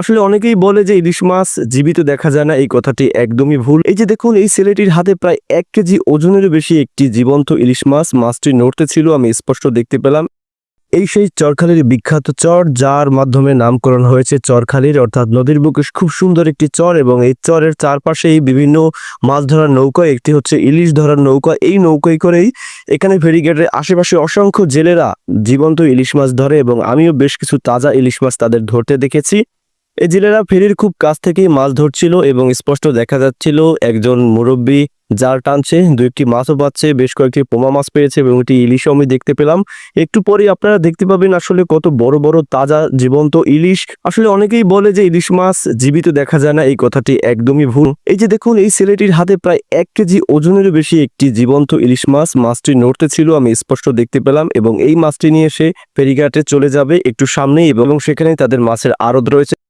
আসলে অনেকেই বলে যে ইলিশ মাছ জীবিত দেখা যায় না, এই কথাটি একদমই ভুল। এই যে দেখুন, এই ছেলেটির হাতে প্রায় এক কেজি ওজনেরও বেশি একটি জীবন্ত ইলিশ মাছ মাছটি নড়তে ছিল আমি স্পষ্ট দেখতে পেলাম। এই সেই চরখালির বিখ্যাত চর, যার মাধ্যমে নামকরণ হয়েছে চরখালির, অর্থাৎ নদীর বুকে খুব সুন্দর একটি চর এবং এই চরের চারপাশেই বিভিন্ন মাছ ধরার নৌকা, একটি হচ্ছে ইলিশ ধরার নৌকা। এই নৌকায় করেই এখানে ফেরিঘাটের আশেপাশে অসংখ্য জেলেরা জীবন্ত ইলিশ মাছ ধরে এবং আমিও বেশ কিছু তাজা ইলিশ মাছ তাদের ধরতে দেখেছি। এই জেলেরা ফেরির খুব কাছ থেকেই মাছ ধরছিল এবং স্পষ্ট দেখা যাচ্ছিল একজন মুরব্বী জাল টানছে দু একটি মাছও পাচ্ছে বেশ কয়েকটি পোমা মাছ পেয়েছে এবং একটি ইলিশও আমি দেখতে পেলাম। একটু পরে আপনারা দেখতে পাবেন আসলে কত বড় বড়, তাজা, জীবন্ত ইলিশ। আসলে অনেকেই বলে যে ইলিশ মাছ জীবিত দেখা যায় না, এই কথাটি একদমই ভুল। এই যে দেখুন, এই ছেলেটির হাতে প্রায় এক কেজি ওজনেরও বেশি একটি জীবন্ত ইলিশ মাছ। মাছটি নড়তে ছিল, আমি স্পষ্ট দেখতে পেলাম এবং এই মাছটি নিয়ে সে ফেরিঘাটে চলে যাবে একটু সামনেই এবং সেখানেই তাদের মাছের আড়ত রয়েছে।